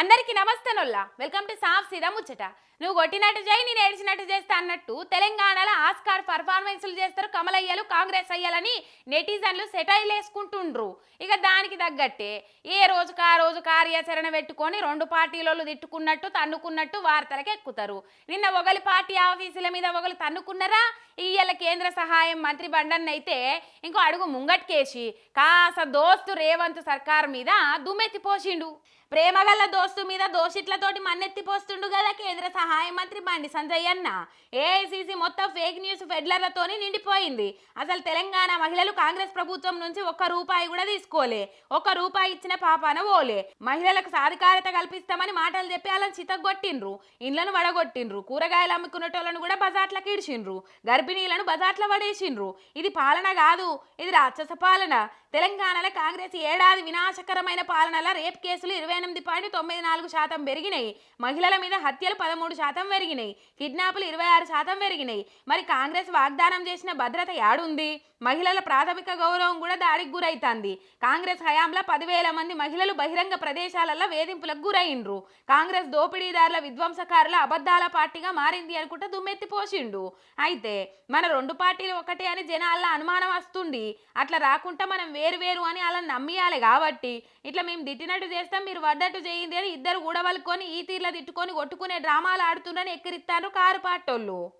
అందరికీ నమస్తేనొల్లా welcome to సాఫ్ సీదా ముచ్చట. నువ్వు కొట్టినట్టు చేయి నేను ఏడ్చినట్టు చేస్తా అన్నట్టు తెలంగాణలో ఆస్కార్ పర్ఫార్మెన్స్లు చేస్తారు కమలయ్యలు కాంగ్రెస్ అయ్యాలని నెటిజన్లు సెటైల్ వేసుకుంటుండ్రు. ఇక దానికి తగ్గట్టే ఏ రోజుకు ఆ రోజు కార్యాచరణ పెట్టుకొని రెండు పార్టీలలో తిట్టుకున్నట్టు తన్నుకున్నట్టు వార్తలకు ఎక్కుతారు. నిన్న ఒకరి పార్టీ ఆఫీసుల మీద ఒకరు తన్నుకున్నారా? ఇయ్యాల కేంద్ర సహాయం మంత్రి బండన్నైతే అయితే ఇంకో అడుగు ముంగట్కేసి కాస దోస్తు రేవంత్ సర్కార్ మీద దుమ్మెత్తి పోసిండు ప్రేమగల్ల దోస్తు మీద దోషిట్లతోటి మన్నెత్తిపోస్తుండు కదా కేంద్ర సహాయ మంత్రి బండి సంజయ్ అన్న. ఏఐసిసి మొత్తం ఫేక్ న్యూస్ ఫెడ్లర్లతోని నిండిపోయింది. అసలు తెలంగాణ మహిళలు కాంగ్రెస్ ప్రభుత్వం నుంచి ఒక్క రూపాయి కూడా తీసుకోలే. ఒక్క రూపాయి ఇచ్చిన పాపాన ఓలే. మహిళలకు సాధికారత కల్పిస్తామని మాటలు చెప్పి వాళ్ళని చితగొట్టిండ్రు ఇండ్లను వడగొట్టిండ్రు. కూరగాయలు అమ్ముకునేటోళ్ళను కూడా బజాట్లకు ఇడిచిండ్రు గర్భిణీలను బజాట్ల పడేసిండ్రు ఇది పాలన కాదు ఇది రాక్షస పాలన. తెలంగాణలో కాంగ్రెస్ ఏడాది వినాశకరమైన పాలనలో రేప్ కేసులు ఇరవై ఎనిమిది పాయింట్ తొమ్మిది నాలుగు శాతం పెరిగినాయి. మహిళల మీద హత్యలు పదమూడు శాతం పెరిగినాయి. కిడ్నాపులు ఇరవై ఆరు శాతం పెరిగినాయి. మరి కాంగ్రెస్ వాగ్దానం చేసిన భద్రత యాడుంది? మహిళల ప్రాథమిక గౌరవం కూడా దాడికి గురైతాంది. కాంగ్రెస్ హయాంలో పదివేల మంది మహిళలు బహిరంగ ప్రదేశాలలో వేధింపులకు గురైండ్రు. కాంగ్రెస్ దోపిడీదారుల విధ్వంసకారుల అబద్ధాల పార్టీగా మారింది అనుకుంటా దుమ్మెత్తి పోసిండు. అయితే మన రెండు పార్టీలు ఒకటే అని జనాల్లో అనుమానం వస్తుంది. అట్లా రాకుండా మనం వేరు వేరు అని అలా నమ్మియాలి కాబట్టి. ఇట్లా మేము తిట్టినట్టు చేస్తాం మీరు వడ్డట్టు చేయింది ఇద్దరు గూడవలుకొని ఈ తీర్ల తిట్టుకొని కొట్టుకునే డ్రామాలు ఆడుతుండని ఎక్కిరిస్తారు కారు పాటోళ్ళు.